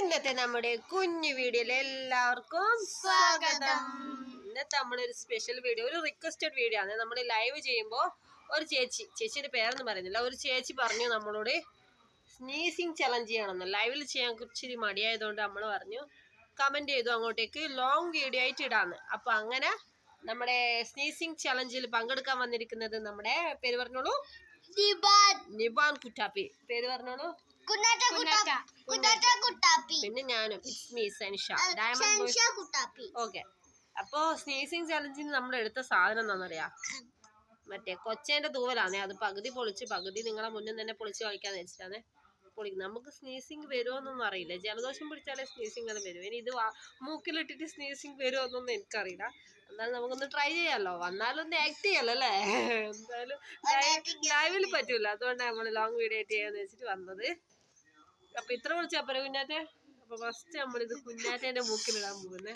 ഇന്നത്തെ നമ്മുടെ കുഞ്ഞു വീഡിയോയിൽ എല്ലാവർക്കും സ്വാഗതം. ഇന്നത്തെ നമ്മുടെ ഒരു സ്പെഷ്യൽ വീഡിയോ ഒരു റിക്വസ്റ്റഡ് വീഡിയോ ആണ്. നമ്മൾ ലൈവ് ചെയ്യുമ്പോൾ ഒരു ചേച്ചി ചേച്ചിയുടെ പേരൊന്നും പറയുന്നില്ല. ഒരു ചേച്ചി പറഞ്ഞു നമ്മളോട് സ്നീസിങ് ചലഞ്ച് ചെയ്യണമെന്ന്. ലൈവിൽ ചെയ്യാൻ ഇച്ചിരി മടിയായതുകൊണ്ട് നമ്മൾ പറഞ്ഞു കമന്റ് ചെയ്തു അങ്ങോട്ടേക്ക് ലോങ് വീഡിയോ ആയിട്ട് ഇടാന്ന്. അപ്പോൾ അങ്ങനെ നമ്മുടെ സ്നീസിങ് ചലഞ്ചിൽ പങ്കെടുക്കാൻ വന്നിരിക്കുന്നത് നമ്മുടെ പേര് പറഞ്ഞോളൂ? നിബാൻ കുറ്റാപ്പി പേര് പറഞ്ഞോളൂ? പിന്നെ ഞാനും. ഇറ്റ്സ് മീ ഡയമണ്ട് ഓക്കെ അപ്പോ സ്നീസിങ് ചലഞ്ചിന് നമ്മൾ എടുത്ത സാധനം എന്താണെന്നറിയാം മറ്റേ കൊച്ചേന്റെ തൂവലാണ് അത് പകുതി പൊളിച്ച് പകുതി നിങ്ങളെ മുന്നിൽ തന്നെ പൊളിച്ച് കളിക്കാന്ന് വെച്ചിട്ടാണ് പൊളിക്കുന്നത് നമുക്ക് സ്നീസിങ് വരുമോന്നൊന്നും അറിയില്ല. ജലദോഷം പിടിച്ചാലേ സ്നീസിങ് അത് വരും. ഇനി ഇത് മൂക്കിലിട്ടിട്ട് സ്നീസിങ് വരുമോന്നൊന്നും എനിക്കറിയില്ല. എന്നാലും നമുക്കൊന്ന് ട്രൈ ചെയ്യാമല്ലോ വന്നാലും ഒന്ന് ആക്ട് ചെയ്യാലോ അല്ലേ? എന്തായാലും ലൈവിൽ പറ്റൂല. അതുകൊണ്ടാണ് നമ്മൾ ലോങ് വീഡിയോ ആയിട്ട് ചെയ്യാന്ന് വെച്ചിട്ട് വന്നത്. അപ്പൊ ഇത്ര വിളിച്ചാ അപ്പര കുഞ്ഞാറ്റെ. അപ്പൊ ഫസ്റ്റ് നമ്മളിത് കുഞ്ഞാറ്റേന്റെ മൂക്കിലിടാൻ പോകുന്നേ.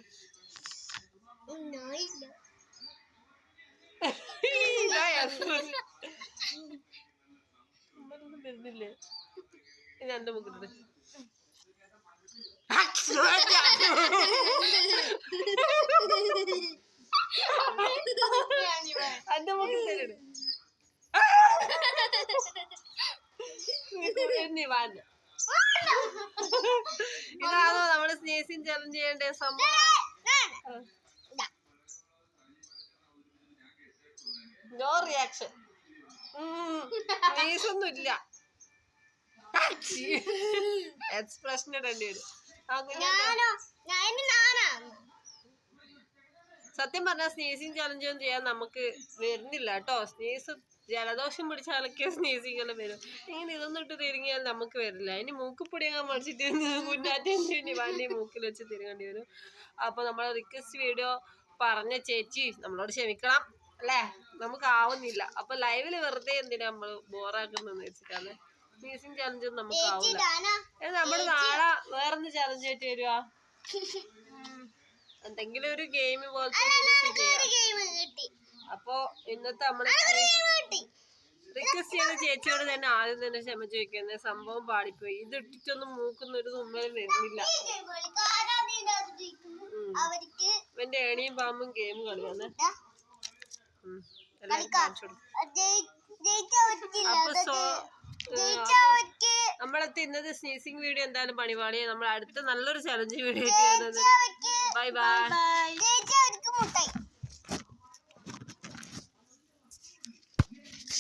വരുന്നില്ലേ ഇത് എന്റെ വാന്ന് ഇതാണോ നമ്മൾ സ്നേഹിച്ചും ചലഞ്ച് ചെയ്യേണ്ട സംഭവം? നോ റിയാക്ഷൻ ഒന്നും ഇല്ല എക്സ്പ്രഷൻ ഇടേണ്ടി വരും. സത്യം പറഞ്ഞാൽ സ്നീസിങ് ചലഞ്ച് ഒന്നും ചെയ്യാൻ നമുക്ക് വരുന്നില്ല കേട്ടോ. സ്നീസ് ജലദോഷം പിടിച്ച ആൾക്ക് എല്ലാം വരും. ഇങ്ങനെ ഇതൊന്നും ഇട്ട് തിരിങ്ങിയാൽ നമുക്ക് വരില്ല. ഇനി മൂക്കുപ്പൊടിയാൻ മറിച്ചിട്ട് കുഞ്ഞാറ്റി വാണ്ടി മൂക്കിൽ വെച്ച് തിരുങ്ങേണ്ടി വരും. അപ്പൊ നമ്മളെ റിക്വസ്റ്റ് വീഡിയോ പറഞ്ഞ ചേച്ചി നമ്മളോട് ക്ഷമിക്കണം അല്ലേ? നമുക്ക് ആവുന്നില്ല. അപ്പൊ ലൈവിൽ വെറുതെ എന്തിനാ നമ്മൾ ബോറാക്കുന്നെന്ന് വെച്ചിട്ടാണ്. സ്നീസിങ് ചലഞ്ച് നമുക്ക് ആവില്ല നമ്മൾ നാളെ വേറൊന്ന് ചലഞ്ച് ആയിട്ട് വരുവാ. എന്തെങ്കിലും ഒരു ഗെയിം പോലത്തെ ചെയ്യാം. അപ്പൊ ഇന്നത്തെ നമ്മൾ റിക്വസ്റ്റ് ചെയ്ത ചേച്ചിയോട് തന്നെ ആദ്യം തന്നെ ക്ഷമ ചോദിക്കുന്ന സംഭവം പാടിപ്പോയി. ഇത് ഇട്ടിട്ടൊന്നും മൂക്കുന്ന ഒരു തുമ്മലും വരുന്നില്ല. എന്റെ ഏണിയും പാമ്പും ഗെയിം കളിയാണ്. നമ്മളത്തെ ഇന്നത്തെ സ്നീസിംഗ് വീഡിയോ എന്തായാലും പണിപാടിയെ നമ്മൾ അടുത്ത നല്ലൊരു ചലഞ്ച് വീഡിയോ ബൈ ബൈ